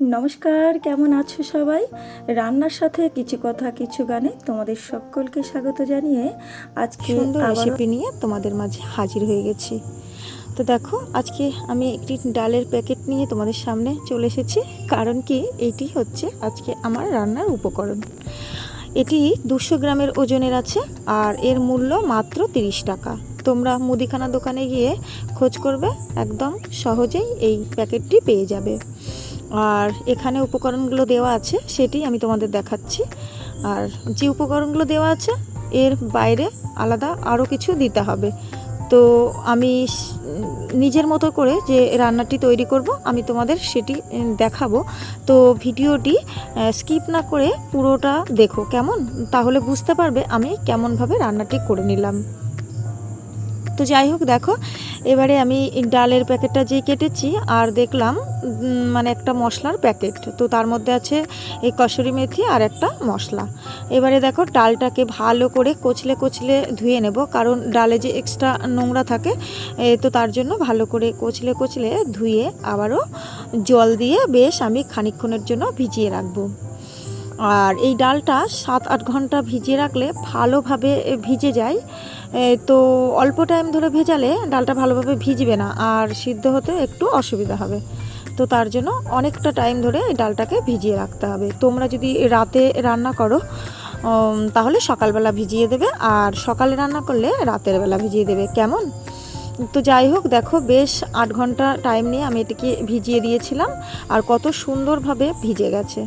নমস্কার কেমন আছো সবাই? রান্নার সাথে কিছু কথা কিছু গানে তোমাদের সকলকে স্বাগত জানিয়ে আজকে রেসিপি নিয়ে তোমাদের মাঝে হাজির হয়ে গেছি। তো দেখো আজকে আমি একটি ডালের প্যাকেট নিয়ে তোমাদের সামনে চলে এসেছি কারণ কি এটি হচ্ছে আজকে আমার রান্নার উপকরণ। এটি দুশো গ্রামের ওজনের আছে আর এর মূল্য মাত্র তিরিশ টাকা। তোমরা মুদিখানা দোকানে গিয়ে খোঁজ করবে একদম সহজেই এই প্যাকেটটি পেয়ে যাবে। আর এখানে উপকরণগুলো দেওয়া আছে, সেটি আমি তোমাদের দেখাচ্ছি। আর যে উপকরণগুলো দেওয়া আছে, এর বাইরে আলাদা আরও কিছু দিতে হবে। তো আমি নিজের মতো করে যে রান্নাটি তৈরি করব, আমি তোমাদের সেটি দেখাবো। তো ভিডিওটি স্কিপ না করে পুরোটা দেখো, কেমন? তাহলে বুঝতে পারবে আমি কেমনভাবে রান্নাটি করে নিলাম। তো যাই হোক, দেখো, এবারে আমি ডালের প্যাকেটটা যে কেটেছি, আর দেখলাম মানে একটা মশলার প্যাকেট। তো তার মধ্যে আছে এই কসুরি মেথি আর একটা মশলা। এবারে দেখো, ডালটাকে ভালো করে কচলে কচলে ধুয়ে নেব, কারণ ডালে যে এক্সট্রা নোংরা থাকে তো তার জন্য ভালো করে কচলে কচলে ধুয়ে আবারও জল দিয়ে বেশ আমি খানিকক্ষণের জন্য ভিজিয়ে রাখব। আর এই ডালটা সাত আট ঘণ্টা ভিজিয়ে রাখলে ভালোভাবে ভিজে যায়। তো অল্প টাইম ধরে ভেজালে ডালটা ভালোভাবে ভিজবে না, আর সিদ্ধ হতে একটু অসুবিধা হবে। তো তার জন্য অনেকটা টাইম ধরে ডালটাকে ভিজিয়ে রাখতে হবে। তোমরা যদি রাতে রান্না করো তাহলে সকালবেলা ভিজিয়ে দেবে, আর সকালে রান্না করলে রাতের বেলা ভিজিয়ে দেবে। কেমন? তো যাই হোক, দেখো বেশ আট ঘণ্টা টাইম নিয়ে আমি এটিকে ভিজিয়ে দিয়েছিলাম, আর কত সুন্দরভাবে ভিজে গেছে।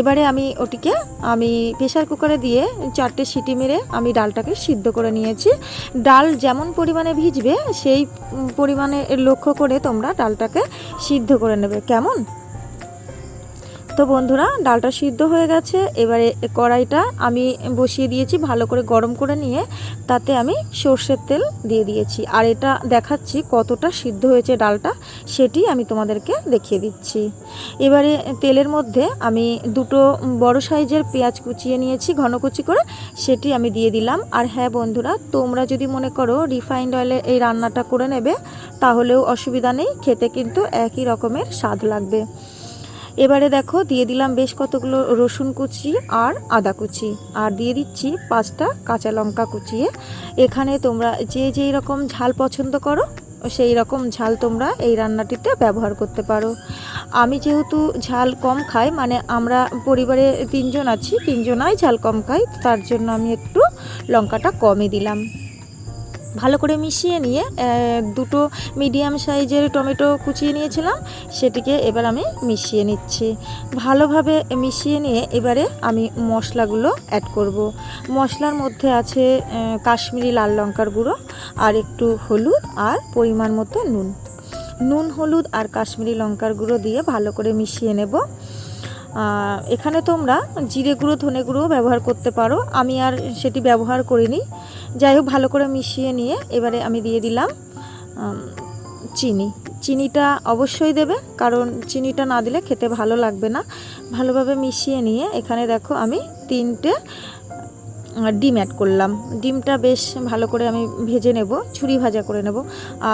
এবারে আমি ওটিকে, আমি প্রেশার কুকারে দিয়ে চারটে সিটি মেরে আমি ডালটাকে সিদ্ধ করে নিয়েছি। ডাল যেমন পরিমাণে ভিজবে, সেই পরিমাণে লক্ষ্য করে তোমরা ডালটাকে সিদ্ধ করে নেবে। কেমন? তো বন্ধুরা, ডালটা সিদ্ধ হয়ে গেছে। এবারে কড়াইটা আমি বসিয়ে দিয়েছি, ভালো করে গরম করে নিয়ে তাতে আমি সর্ষের তেল দিয়ে দিয়েছি। আর এটা দেখাচ্ছি কতটা সিদ্ধ হয়েছে ডালটা, সেটি আমি তোমাদেরকে দেখিয়ে দিচ্ছি। এবারে তেলের মধ্যে আমি দুটো বড় সাইজের পেঁয়াজ কুচিয়ে নিয়েছি, ঘন কুচি করে, সেটি আমি দিয়ে দিলাম। আর হ্যাঁ বন্ধুরা, তোমরা যদি মনে করো রিফাইন্ড অয়েলে এই রান্নাটা করে নেবে, তাহলেও অসুবিধা নেই, খেতে কিন্তু একই রকমের স্বাদ লাগবে। এবারে দেখো, দিয়ে দিলাম বেশ কতগুলো রসুন কুচি আর আদা কুচি। আর দিয়ে দিচ্ছি পাঁচটা কাঁচা লঙ্কা কুচিয়ে এখানে তোমরা যে যেই রকম ঝাল পছন্দ করো, সেই রকম ঝাল তোমরা এই রান্নাটিতে ব্যবহার করতে পারো। আমি যেহেতু ঝাল কম খাই মানে আমরা পরিবারে তিনজন আছি, তিনজনাই ঝাল কম খাই, তার জন্য আমি একটু লঙ্কাটা কমই দিলাম। ভালো করে মিশিয়ে নিয়ে দুটো মিডিয়াম সাইজের টমেটো কুচিয়ে নিয়েছিলাম, সেটিকে এবার আমি মিশিয়ে নিচ্ছি। ভালোভাবে মিশিয়ে নিয়ে এবারে আমি মশলাগুলো অ্যাড করব। মশলার মধ্যে আছে কাশ্মীরি লাল লঙ্কার গুঁড়ো আর একটু হলুদ আর পরিমাণ মতো নুন। নুন, হলুদ আর কাশ্মীরি লঙ্কার গুঁড়ো দিয়ে ভালো করে মিশিয়ে নেব। এখানে তোমরা জিরে গুঁড়ো, ধনে গুঁড়ো ব্যবহার করতে পারো। আমি আর সেটি ব্যবহার করিনি। যাই হোক, ভালো করে মিশিয়ে নিয়ে এবারে আমি দিয়ে দিলাম চিনি। চিনিটা অবশ্যই দেবে, কারণ চিনিটা না দিলে খেতে ভালো লাগবে না। ভালোভাবে মিশিয়ে নিয়ে এখানে দেখো আমি তিনটে ডিম অ্যাড করলাম। ডিমটা বেশ ভালো করে আমি ভেজে নেব, ছুরি ভাজা করে নেব।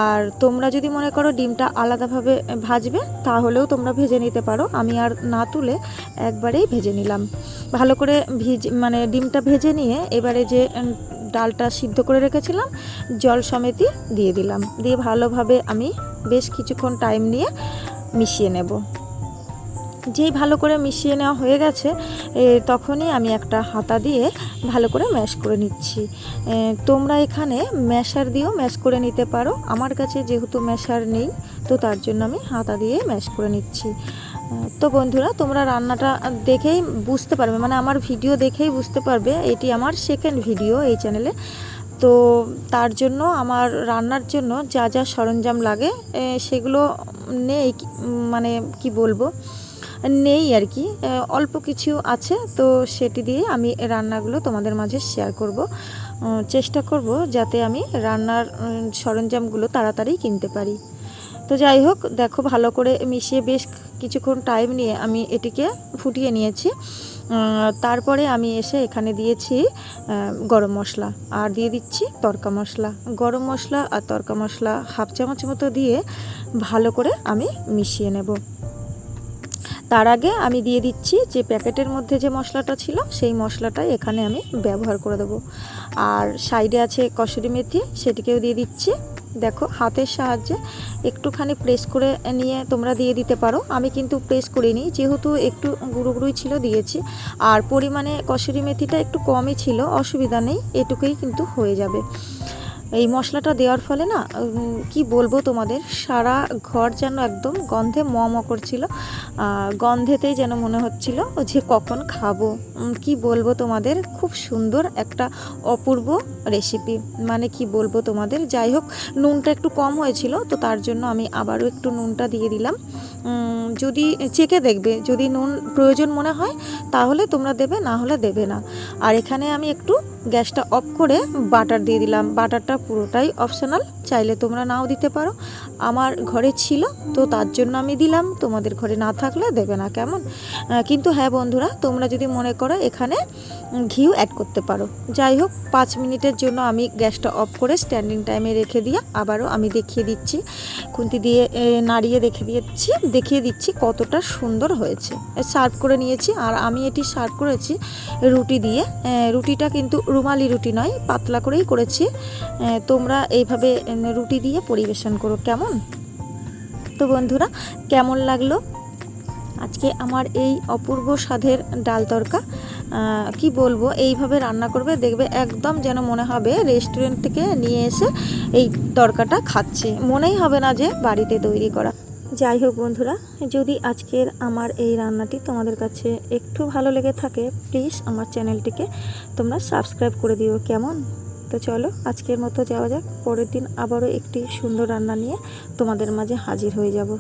আর তোমরা যদি মনে করো ডিমটা আলাদাভাবে ভাজবে, তাহলেও তোমরা ভেজে নিতে পারো। আমি আর না তুলে একবারেই ভেজে নিলাম। ভালো করে ভিজ মানে ডিমটা ভেজে নিয়ে এবারে যে ডালটা সিদ্ধ করে রেখেছিলাম, জল সমেতি দিয়ে দিলাম। দিয়ে ভালোভাবে আমি বেশ কিছুক্ষণ টাইম নিয়ে মিশিয়ে নেব। যেই ভালো করে মিশিয়ে নেওয়া হয়ে গেছে তখনই আমি একটা হাতা দিয়ে ভালো করে ম্যাশ করে নিচ্ছি। তোমরা এখানে ম্যাশার দিয়েও ম্যাশ করে নিতে পারো। আমার কাছে যেহেতু ম্যাশার নেই, তো তার জন্য আমি হাতা দিয়ে ম্যাশ করে নিচ্ছি। তো বন্ধুরা, তোমরা রান্নাটা দেখেই বুঝতে পারবে মানে আমার ভিডিও দেখেই বুঝতে পারবে, এটি আমার সেকেন্ড ভিডিও এই চ্যানেলে তো তার জন্য, আমার রান্নার জন্য যা যা সরঞ্জাম লাগে সেগুলো নেই মানে কি বলব, নেই আর কি। অল্প কিছু আছে, তো সেটি দিয়ে আমি রান্নাগুলো তোমাদের মাঝে শেয়ার করব চেষ্টা করব যাতে আমি রান্নার সরঞ্জামগুলো তাড়াতাড়ি কিনতে পারি। তো যাই হোক, দেখো ভালো করে মিশিয়ে বেশ কিছুক্ষণ টাইম নিয়ে আমি এটিকে ফুটিয়ে নিয়েছি। তারপরে আমি এসে এখানে দিয়েছি গরম মশলা আর দিয়ে দিচ্ছি তরকা মশলা। গরম মশলা আর তরকা মশলা হাফ চামচ মতো দিয়ে ভালো করে আমি মিশিয়ে নেব। তার আগে আমি দিয়ে দিচ্ছি যে প্যাকেটের মধ্যে যে মশলাটা ছিল, সেই মশলাটাই এখানে আমি ব্যবহার করে দেবো। আর সাইডে আছে কসুরি মেথি, সেটিকেও দিয়ে দিচ্ছি। দেখো, হাতের সাহায্যে একটুখানি প্রেস করে নিয়ে তোমরা দিয়ে দিতে পারো। আমি কিন্তু প্রেস করিনি, যেহেতু একটু গুঁড়ো গুঁড়োই ছিল, দিয়েছি। আর পরিমাণে কসুরি মেথিটা একটু কমই ছিল, অসুবিধা নেই, এটুকুই কিন্তু হয়ে যাবে। এই মশলাটা দেওয়ার ফলে না কি বলব তোমাদের, সারা ঘর যেন একদম গন্ধে ম ম করছিল গন্ধেতেই যেন মনে হচ্ছিল যে কখন খাব। কি বলব তোমাদের, খুব সুন্দর একটা অপূর্ব রেসিপি মানে কি বলব তোমাদের, যাই হোক, নুনটা একটু কম হয়েছিল, তো তার জন্য আমি আবারও একটু নুনটা দিয়ে দিলাম। যদি চেকে দেখবে, যদি নুন প্রয়োজন মনে হয়, তাহলে তোমরা দেবে, না হলে দেবে না। আর এখানে আমি একটু গ্যাসটা অফ করে বাটার দিয়ে দিলাম। বাটারটা পুরোটাই অপশনাল, চাইলে তোমরা নাও দিতে পারো। আমার ঘরে ছিল, তো তার জন্য আমি দিলাম। তোমাদের ঘরে না থাকলে দেবে না, কেমন? কিন্তু হ্যাঁ বন্ধুরা, তোমরা যদি মনে করো এখানে ঘিও অ্যাড করতে পারো। যাই হোক পাঁচ মিনিটের জন্য আমি গ্যাসটা অফ করে স্ট্যান্ডিং টাইমে রেখে দিয়ে আবারও আমি দেখিয়ে দিচ্ছি। খুন্তি দিয়ে নাড়িয়ে দেখে দিয়েছি, দেখিয়ে দিচ্ছি কতটা সুন্দর হয়েছে। সার্ভ করে নিয়েছি, আর আমি এটি সার্ভ করেছি রুটি দিয়ে। রুটিটা কিন্তু রুমালি রুটি নয়, পাতলা করেই করেছি। তোমরা এইভাবে রুটি দিয়ে পরিবেশন করো, কেমন? তো বন্ধুরা, কেমন লাগল? আজকে আমার এই অপূর্ব স্বাদের ডাল তরকা কি বলব, এইভাবে রান্না করবে, দেখবে একদম যেন মনে হবে রেস্টুরেন্ট থেকে নিয়ে এসে এই তরকাটা খাচ্ছে। মনেই হবে না যে বাড়িতে তৈরি করা। যাই হোক বন্ধুরা, যদি আজকের আমার এই রান্নাটি তোমাদের কাছে একটু ভালো লেগে থাকে প্লিজ আমার চ্যানেলটিকে তোমরা সাবস্ক্রাইব করে দিও কেমন? তো চলো, আজকের মতো যাওয়া যাক। পরের দিন আবারও একটি সুন্দর রান্না নিয়ে তোমাদের মাঝে হাজির হয়ে যাব।